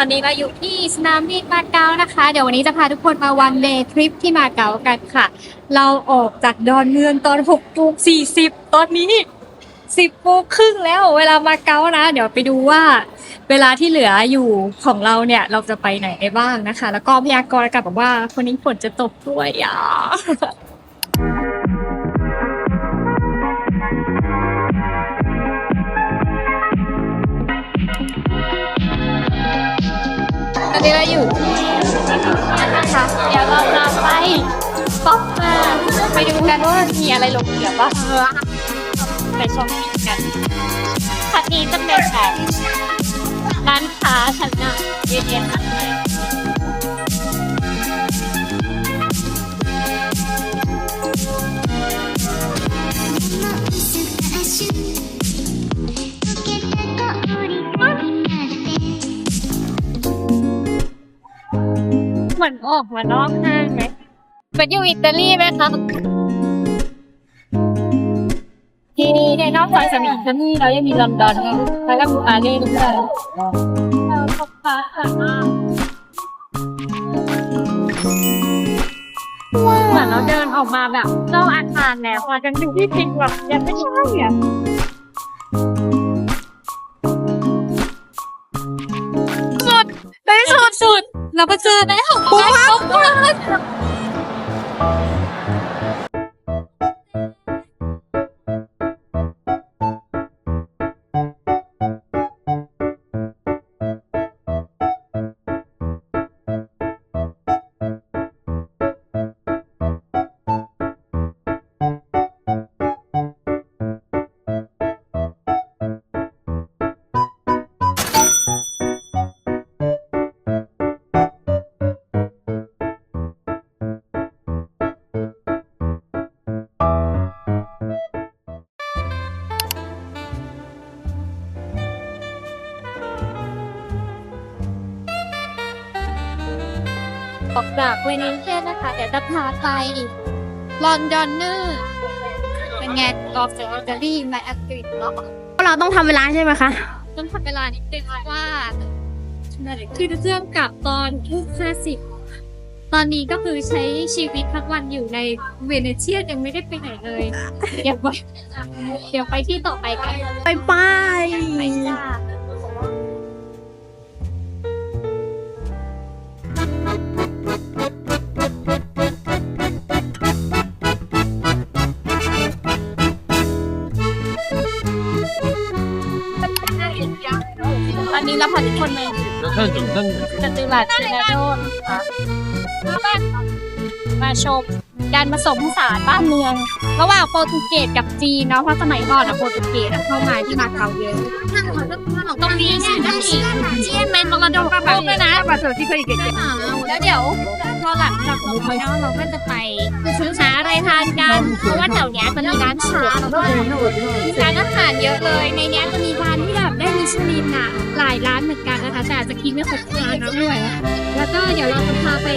ตอนนี้เราอยู่ที่สนามบินมาเก๊านะคะ เดี๋ยววันนี้จะพาทุกคนมาวันเดย์ทริปที่มาเก๊ากันค่ะ เราออกจากดอนเมืองตอน6โมง40 ตอนนี้ 10โมงครึ่งแล้วเวลามาเก๊านะ เดี๋ยวไปดูว่า เวลาที่เหลืออยู่ของเราเนี่ย เราจะไปไหนได้บ้างนะคะ แล้วก็พยากรณ์กาศบอกว่าคนนี้ฝนจะตกด้วยอะ อนนี้เราอยู่ที่นะคะเดี๋ยวเราจะไปป๊อปมาไปดูกันว่ามีอะไรหลงเหลือบ้างไปชมกันคันนี้จะเป็นแบบร้านค้าชั้นนำเยอะๆมากเลย อนออกมานอกห้างไหมเป็นอยู่อิตาลีไหมคะที่นี่เนี่ยนอกจากจะมีอิตาลีแล้วยังมีลอนดอนแล้วก็ปารีสด้วยเราพบปะกันมากเหมือนเราเดินออกมาแบบนอกอาคารแล้วอะยังอยู่ที่จริงแบบยังไม่ใช่อะ เราไปเจอในของปุ๊บปั๊บ ออกจากเวนิสเช่นนะคะเดี๋ยวจะพาไปลอนดอนเนอร์เป็นไงกอล์ฟจากอิตาลีมาอังกฤษเนาะเราต้องทำเวลาใช่ไหมคะ ต้องทำเวลานิดนึงว่าคือจะเชื่อมกับตอนทุ่มห้าสิบตอนนี้ก็คือใช้ชีวิตทั้งวันอยู่ในเวเนเชียยังไม่ได้ไปไหนเลยเดี๋ยวไปเดี๋ยวไปที่ต่อไปกันไปไป ละครอีกคนหนึ่ง 약간 좀 이상 해. จตุรัสเจนาโดนะคะมาชมการผสมผสานบ้านเมือง ระหว่างโปรตุเกสกับจีนเนาะเพราะสมัยก่อนอะโปรตุเกสเข้ามาที่มาเก๊าเยอะตรงนี้เนี่ยก็มีจีนเป็นมรดกโลกด้วยนะก็บแล้วเดี๋ยวพอหลังจากเราไปเนาะเราก็จะไปหาอะไรทานกันเพราะว่าแถวเนี้ยมันมีร้านชาแร้านอาหารเยอะเลยในเนี้ยจะมีร้านที่แบบ ชลินอะหลายร้านเหมือนกันนะคะ แต่อาจจะกินไม่ครบทุกร้านนะด้วย แล้วก็เดี๋ยวเราจะพาไป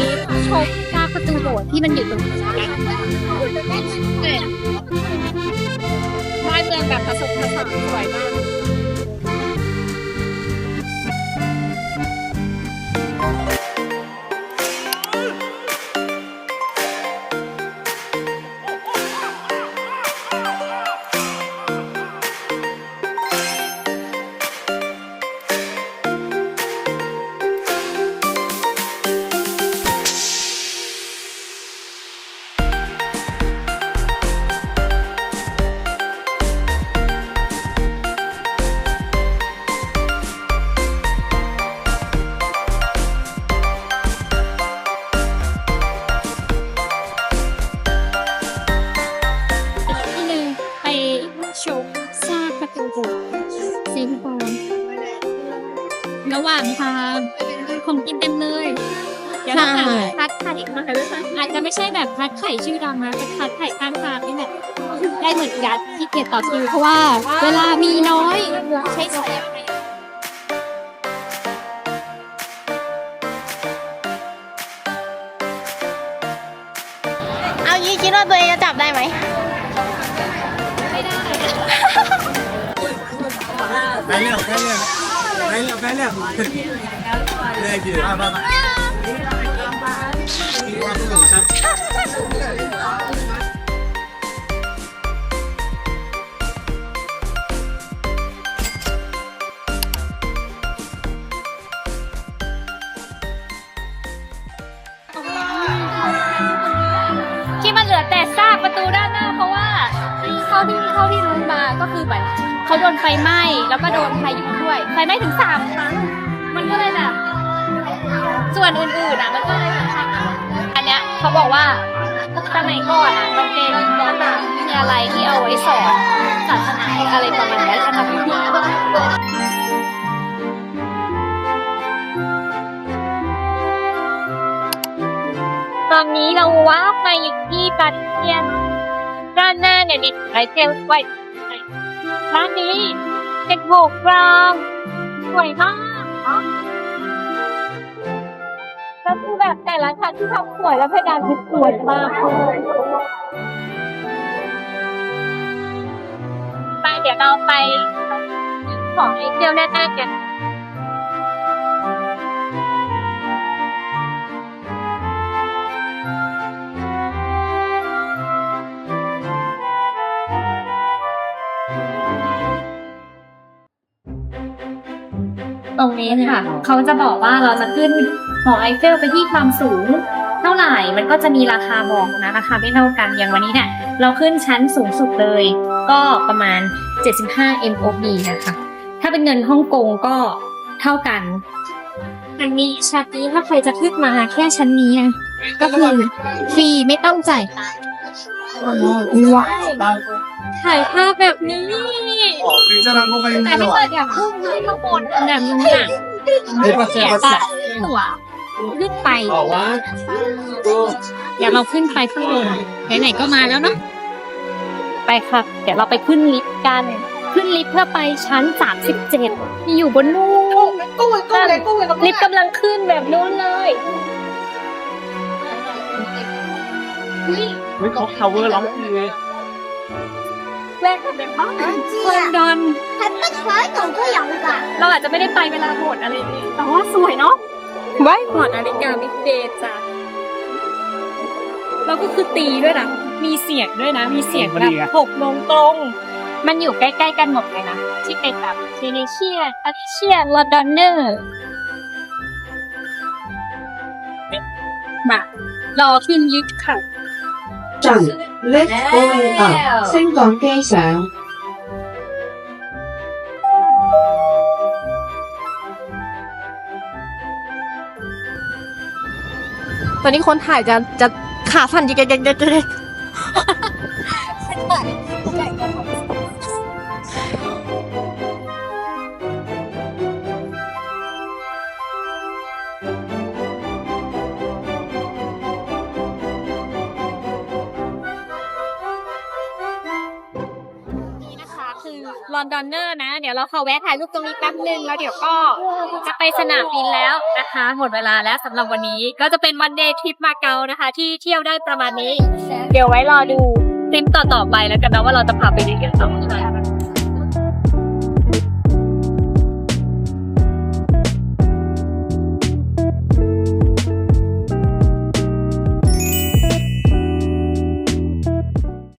ชมหน้าประตูโบสถ์ที่มันอยู่ตรงนี้บ้านเมืองแบบผสมผสานสวยมาก คัดไข่มาอาจจะไม่ใช่แบบคัดไข่ชื่อดังนะเป็นคัดไข่ข้างทางนี่แหละได้เหมือนกันที่เกียรต่อคิวเพราะว่า เวลามีน้อยใช้สอเอายี่คิดว่าตัวเองจะจับได้ไหมไม่ได้ได้เรื่องได้เรื่องได้เรื่องได้เรื่องได้เรื่อง ที่มันเหลือแต่ซากประตูด้านหน้า เพราะว่าเข้าที่เข้าที่รู้มาก็คือแบบเขาโดนไฟไหม้แล้วก็โดนพายุด้วยไฟไหม้ถึงสามครั้งมันก็เลยแบบส่วนอื่นๆอะมันก็เลยแบบ อันเนี้ยเขาบอกว่าสมัยก่อนอะมันเป็นมหาวิทยาลัยที่เอาไว้สอนศาสนาอะไรประมาณนี้ค่ะตอนนี้เราว้าไปอยู่ที่ปาริเทียนด้านหน้าเนี่ยมีไรเทลไว้ร้านนี้เป็นโบกรองสวยมาก แต่ละชั้นที่ทำสวยแล้วเพดานคือสวยมากไปเดี๋ยวเราไปของไอเทลแน่ๆกันตรงนี้ค่ะ เขาจะบอกว่าเราจะขึ้น หอไอเฟลไปที่ความสูง เท่าไหร่มันก็จะมีราคาบอกนะราคาไม่เท่ากันอย่างวันนี้เนี่ยเราขึ้นชั้นสูงสุดเลย ก็ประมาณ 75 MOB นะคะ ถ้าเป็นเงินฮ่องกงก็เท่ากันอันนี้ชั้นนี้ถ้าใครจะขึ้นมาแค่ชั้นนี้นะก็คือฟรีไม่ต้องจ่ายตังค์ว้าวถ่ายภาพแบบนี้ Pinsa lang ko kayong แต่ไม่ dalawa. เปิดอย่างพุ่งเลยข้างบนแบบนี้น่ะ May pa siya, pa siya. หัว ขึ้นไปอย่าเราขึ้นไปข้างบนไหนๆก็มาแล้วเนาะไปค่ะ เดี๋ยวเราไปขึ้นลิฟต์กัน ขึ้นลิฟต์เพื่อไปชั้นสามสิบเจ็ดมีอยู่บนนู้นลิฟต์กำลังขึ้นแบบนู้นเลยเฮ้ยเขา cover ร้องเพลงไงแรกเนแบบบ้านคนดอนฉันก็ใช้ของเขาอย่างกันเราอาจจะไม่ได้ไปเวลาหมดอะไรนี่แต่ว่าสวยเนาะ ไว้หมอนนาฬิกาบิ๊เดย์จ้ะแล้วก็คือตีด้วยนะ มีเสียงด้วยนะ มีเสียงแบบหกลงตรง มันอยู่ใกล้ๆกันหมดเลยนะ ที่เป็นแบบเทเนเชียอเชียลอดอนเนอร์มารอขึ้นลิฟต์ค่ะ 전, 렛, 올, 업, 생 건, 게이 상. ตอนนี้คนถ่ายจะจะขาสั่นยิกยิกยิกยิก ลอนดอนเนอร์นะ เดี๋ยวเราขอแวะถ่ายรูปตรงนี้แป๊บนึงแล้วเดี๋ยวก็จะไปสนามบินแล้วนะคะ หมดเวลาแล้วสำหรับวันนี้ก็จะเป็นวันเดย์ทริปมาเก๊านะคะ ที่เที่ยวได้ประมาณนี้ เดี๋ยวไว้รอดูทริปต่อๆไปแล้วกันนะว่าเราจะพาไปไหนกันต่อ